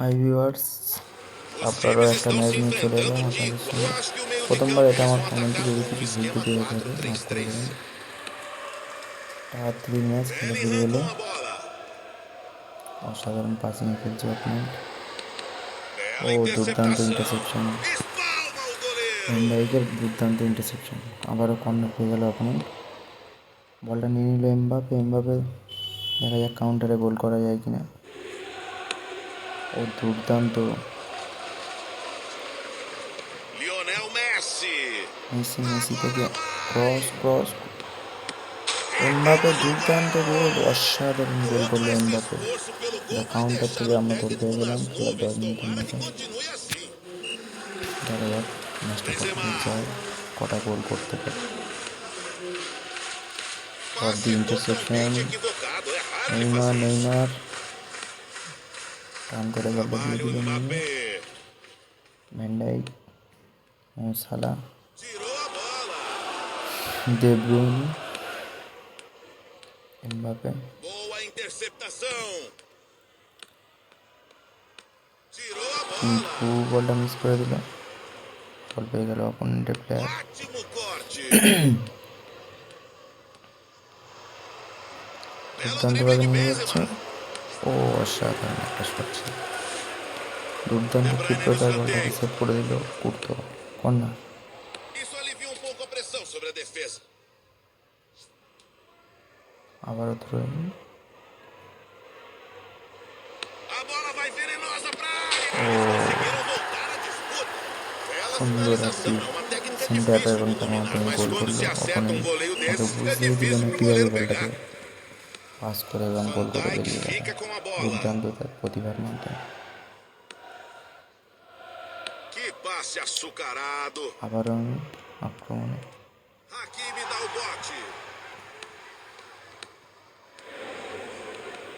Hi viewers আপনারও একটা match নিয়ে চলে এলাম আপনাদের সঙ্গে প্রথমবার এটা আমার কমেন্টে যদি কিছু ভুল হয়ে থাকে টায়ার থ্রি ম্যাচ খেলে শুরু হলো। অসাধারণ পাসিং খেলছে অপোনেন্ট ও, দুর্দান্ত ইন্টারসেপশন ভ্যান্ডাইকের দুর্দান্ত ইন্টারসেপশন আবারও কর্নার পেয়ে গেল অপোনেন্ট বলটা নিয়ে নিল এমবাপে এমবাপে দেখা যাক কাউন্টারে গোল করা যায় কিনা। ও দুর্দান্ত Lionel Messi. মেসি মেসি থেকে ক্রস ক্রস এমবাপে দুর্দান্ত গোল অসাধারণ গোল করল Mbappe Torço pelo gol. Counter থেকে আমরা গোল পেয়ে গেলাম পুরো ব্যাডমিন্টন ম্যাচে Continue assim. দেখা যাক ম্যাচটা কত যায় কটা গোল করতে পারে for the interception Equivocado, é raro. Neymar Neymar টান করে গেল দিয়ে Trabalho দিল do নেইমার Mbappé. ভ্যান্ডাইক ও সালা Tirou a bola. De Bruyne Mbappe বলটা মিস করে দিল বল পেয়ে গেল অপোনেন্টের প্লেয়ার দুর্দান্তভাবে নিয়ে যাচ্ছে ও অসাধারণ একটা শট ছিল। দুর্দান্ত ক্ষিপ্রতায় বলটাকে সেট করে দিল কুর্তো। কন্যা। আবারও থ্রো সুন্দর একটি সুন্দর একটা এবং তার মাধ্যমে গোল করল। ওখানে বুঝিয়ে দিলেন কীভাবে গোলটাকে পাস করে এবং গোল করে Van Dijk বেরিয়ে গেল fica com a bola. দুর্দান্ত তার প্রতিভার মধ্যে Que passe açucarado. আবারও আক্রমণে Hakimi dá o bote.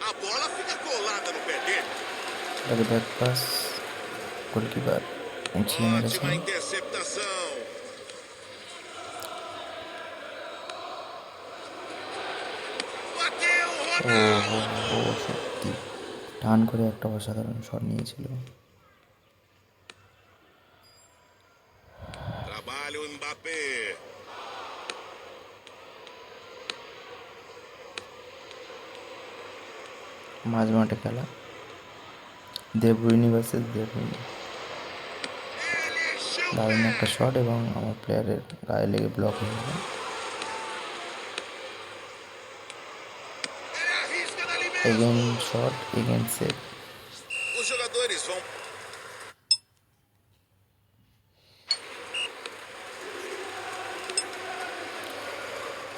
A bola fica colada no pé dele. তাকে ব্যাক পাস গোলকিপার উঁচিয়ে মেরেছে ও সত্যি টান করে একটা অসাধারণ শট নিয়েছিল। মাঝ মাঠে খেলা। দেবরুইনি ভার্সেস দেবরুইনি দারুণ একটা শট এবং আমার প্লেয়ারের গায়ে লেগে ব্লক হয়ে গেল। Again shot again save Os jogadores vão.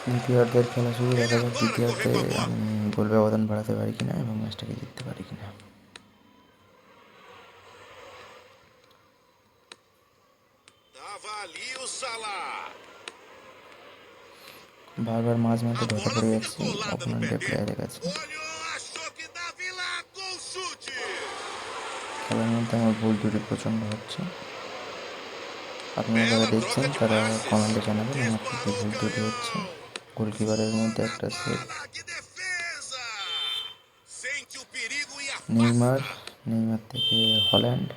দ্বিতীয়ার্ধের খেলা শুরু দেখা যাক দ্বিতীয়ার্ধে গোল ব্যবধান বাড়াতে পারি কিনা এবং ম্যাচটাকে জিততে পারি কিনা. বারবার মাঝ মাঠে ধরা পড়ে যাচ্ছে অপোনেন্টের প্লেয়ারের কাছে খেলার মধ্যে আমার ভুল ত্রুটি প্রচণ্ড হচ্ছে। আপনারা যারা দেখছেন তারা কমেন্টে জানাবেন আমার কী কী ভুল ত্রুটি হচ্ছে। গোলকিপারের মধ্যে একটা e নেইমার নেইমার থেকে হল্যান্ড।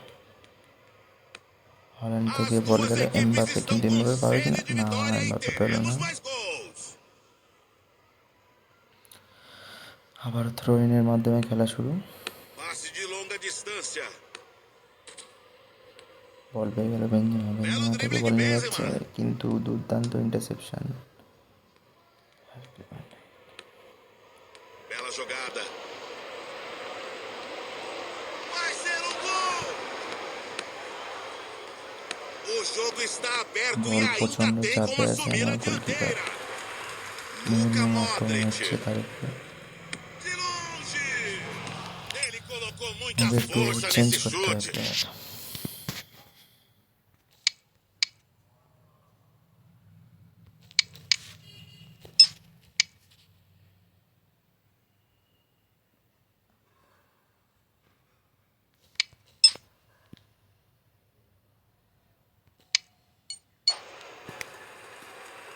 হল্যান্ড থেকে বল গেল এমবাপে কিন্তু এমবাপে পাবে কিনা? না এমবাপে পেল না। আবার থ্রো ইনের মাধ্যমে খেলা শুরু। Distância. বল পেয়ে গেল বেঞ্জিমা বেঞ্জিমা থেকে বল নিয়ে যাচ্ছে কিন্তু দুর্দান্ত interception Bela jogada. Vai ser um gol! O jogo está aberto e ainda tem como assumir a dianteira. Luka Modric. Liverpool 844.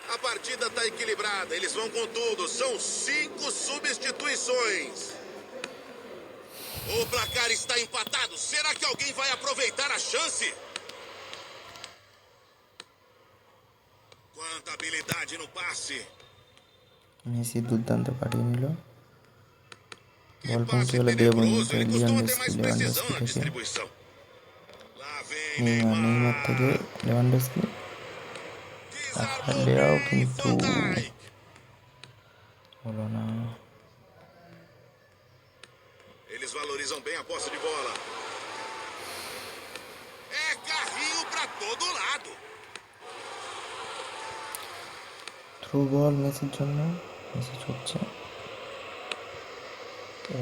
A partida está equilibrada, eles vão com tudo. São cinco substituições. O placar está empatado. Será que alguém vai aproveitar a chance? Quanta habilidade no passe. Messi do tanto parinho. Bola com seu lebeu bonito. Ele já me escolheu a distribuição. Nenhuma, nenhuma TV. Levando aqui. Rafael, quinto. Olha lá. Valorizam bem a posse de bola. É carrinho pra todo lado. Through ball মেসির জন্য Messi ছুটছে ও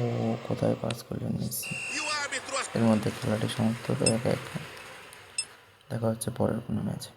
কোথায় pass করলেন Messi? এর মধ্যে খেলাটি সমাপ্ত হলো একা একা। দেখা হচ্ছে পরের কোনো ম্যাচে